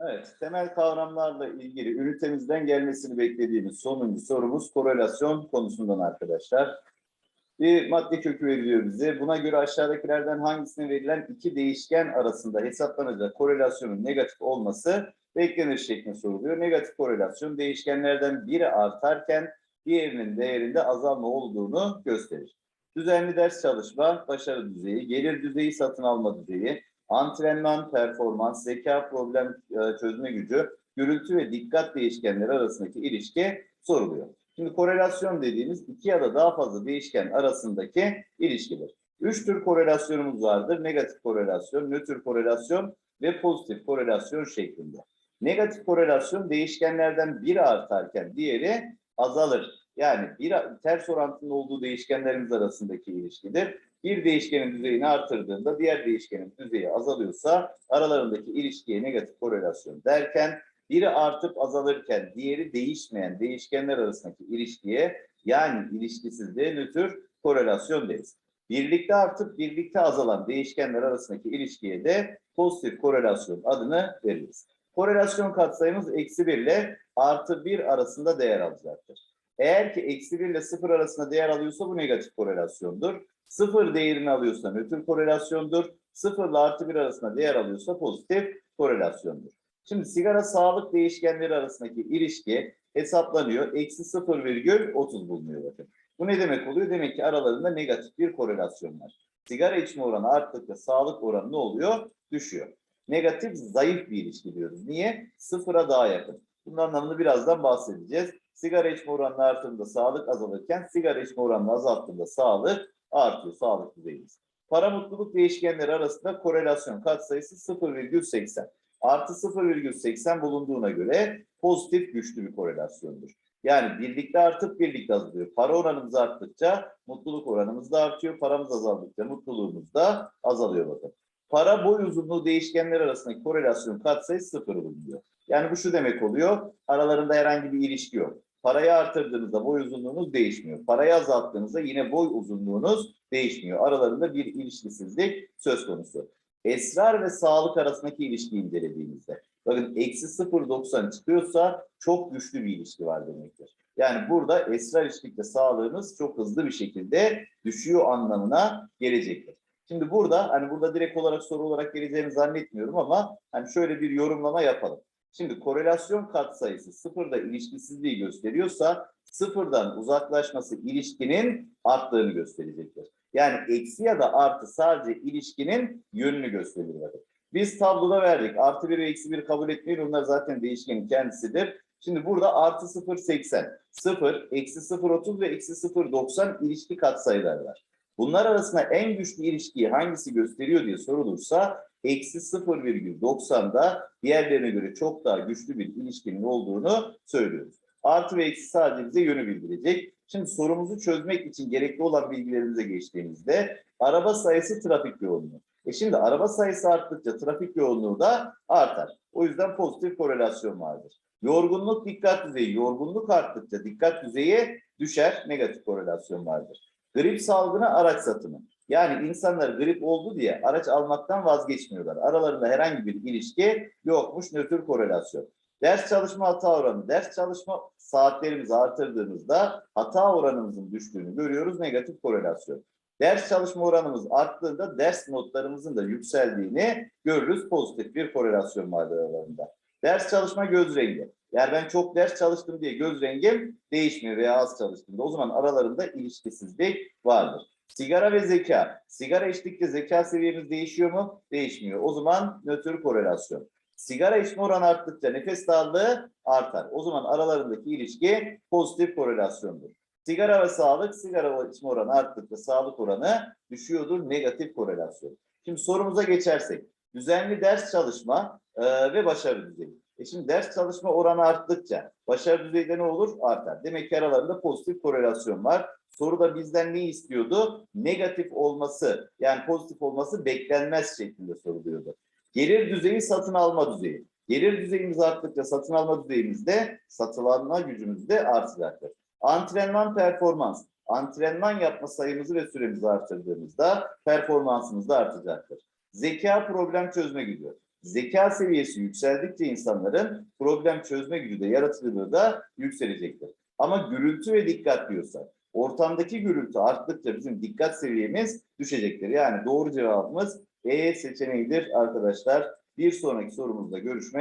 Evet, temel kavramlarla ilgili ünitemizden gelmesini beklediğimiz sonuncu sorumuz korelasyon konusundan arkadaşlar. Bir madde kökü veriliyor bize. Buna göre aşağıdakilerden hangisine verilen iki değişken arasında hesaplanacak korelasyonun negatif olması beklenir şeklinde soruluyor. Negatif korelasyon değişkenlerden biri artarken diğerinin değerinde azalma olduğunu gösterir. Düzenli ders çalışma, başarı düzeyi, gelir düzeyi, satın alma düzeyi, antrenman, performans, zeka, problem e, çözme gücü, gürültü ve dikkat değişkenleri arasındaki ilişki soruluyor. Şimdi korelasyon dediğimiz iki ya da daha fazla değişken arasındaki ilişkidir. Üç tür korelasyonumuz vardır. Negatif korelasyon, nötr korelasyon ve pozitif korelasyon şeklinde. Negatif korelasyon değişkenlerden biri artarken diğeri azalır. Yani bir ters orantının olduğu değişkenlerimiz arasındaki ilişkidir. Bir değişkenin düzeyini artırdığında diğer değişkenin düzeyi azalıyorsa aralarındaki ilişkiye negatif korelasyon derken biri artıp azalırken diğeri değişmeyen değişkenler arasındaki ilişkiye yani ilişkisizliğe nötr korelasyon deriz. Birlikte artıp birlikte azalan değişkenler arasındaki ilişkiye de pozitif korelasyon adını veririz. Korelasyon katsayımız eksi 1 ile artı 1 arasında değer alacaktır. Eğer ki eksi 1 ile 0 arasında değer alıyorsa bu negatif korelasyondur. 0 değerini alıyorsa nötr korelasyondur. 0 ile artı 1 arasında değer alıyorsa pozitif korelasyondur. Şimdi sigara sağlık değişkenleri arasındaki ilişki hesaplanıyor. Eksi 0,30 bulunuyor bakın. Bu ne demek oluyor? Demek ki aralarında negatif bir korelasyon var. Sigara içme oranı arttıkça sağlık oranı ne oluyor? Düşüyor. Negatif zayıf bir ilişki diyoruz. Niye? Sıfıra daha yakın. Bunun anlamını birazdan bahsedeceğiz. Sigara içme oranı arttığında sağlık azalırken sigara içme oranını azalttığında sağlık artıyor. Sağlık düzeyimiz. Para mutluluk değişkenleri arasında korelasyon katsayısı 0,80. Artı 0,80 bulunduğuna göre pozitif güçlü bir korelasyondur. Yani birlikte artıp birlikte azalıyor. Para oranımız arttıkça mutluluk oranımız da artıyor. Paramız azaldıkça mutluluğumuz da azalıyor bakın. Para boy uzunluğu değişkenler arasındaki korelasyon katsayısı sıfır bulunuyor. Yani bu şu demek oluyor. Aralarında herhangi bir ilişki yok. Parayı artırdığınızda boy uzunluğunuz değişmiyor. Parayı azalttığınızda yine boy uzunluğunuz değişmiyor. Aralarında bir ilişkisizlik söz konusu. Esrar ve sağlık arasındaki ilişkiyi incelediğimizde. Bakın eksi 0.90 çıkıyorsa çok güçlü bir ilişki var demektir. Yani burada esrar ilişkilikle sağlığınız çok hızlı bir şekilde düşüyor anlamına gelecektir. Şimdi burada hani burada direkt olarak soru olarak geleceğini zannetmiyorum ama hani şöyle bir yorumlama yapalım. Şimdi korelasyon katsayısı sıfırda ilişkisizliği gösteriyorsa sıfırdan uzaklaşması ilişkinin arttığını gösterecektir. Yani eksi ya da artı sadece ilişkinin yönünü gösterir. Bakın. Biz tabloda verdik. Artı 1 ve eksi 1 kabul etmeyin. Onlar zaten değişkenin kendisidir. Şimdi burada artı 0 80, 0, eksi 0 30 ve eksi 0 90 ilişki katsayılar var. Bunlar arasında en güçlü ilişkiyi hangisi gösteriyor diye sorulursa eksi 0,90'da diğerlerine göre çok daha güçlü bir ilişkinin olduğunu söylüyoruz. Artı ve eksi sadece bize yönü bildirecek. Şimdi sorumuzu çözmek için gerekli olan bilgilerimize geçtiğimizde araba sayısı trafik yoğunluğu. E şimdi araba sayısı arttıkça trafik yoğunluğu da artar. O yüzden pozitif korelasyon vardır. Yorgunluk dikkat düzeyi, yorgunluk arttıkça dikkat düzeyi düşer, negatif korelasyon vardır. Grip salgını araç satımı. Yani insanlar grip oldu diye araç almaktan vazgeçmiyorlar. Aralarında herhangi bir ilişki yokmuş, nötr korelasyon. Ders çalışma hata oranı. Ders çalışma saatlerimizi artırdığımızda hata oranımızın düştüğünü görüyoruz. Negatif korelasyon. Ders çalışma oranımız arttığında ders notlarımızın da yükseldiğini görürüz. Pozitif bir korelasyon var aralarında. Ders çalışma göz rengi. Yani ben çok ders çalıştım diye göz rengim değişmiyor veya az çalıştığımda. O zaman aralarında ilişkisizlik vardır. Sigara ve zeka. Sigara içtikçe zeka seviyemiz değişiyor mu? Değişmiyor. O zaman nötr korelasyon. Sigara içme oranı arttıkça nefes darlığı artar. O zaman aralarındaki ilişki pozitif korelasyondur. Sigara ve sağlık, sigara içme oranı arttıkça sağlık oranı düşüyordur. Negatif korelasyon. Şimdi sorumuza geçersek. Düzenli ders çalışma e, ve başarı düzeyi. E şimdi ders çalışma oranı arttıkça başarı düzeyi de ne olur? Artar. Demek ki aralarında pozitif korelasyon var. Soruda bizden ne istiyordu? Negatif olması yani pozitif olması beklenmez şeklinde soruluyordu. Gelir düzeyi satın alma düzeyi. Gelir düzeyimiz arttıkça satın alma düzeyimizde satın alma gücümüz de artacaktır. Antrenman performans. Antrenman yapma sayımızı ve süremizi artırdığımızda performansımız da artacaktır. Zeka problem çözme gücü. Zeka seviyesi yükseldikçe insanların problem çözme gücü de yaratıcılığı da yükselecektir. Ama gürültü ve dikkat diyorsak, ortamdaki gürültü arttıkça bizim dikkat seviyemiz düşecektir. Yani doğru cevabımız E seçeneğidir arkadaşlar. Bir sonraki sorumuzda görüşmek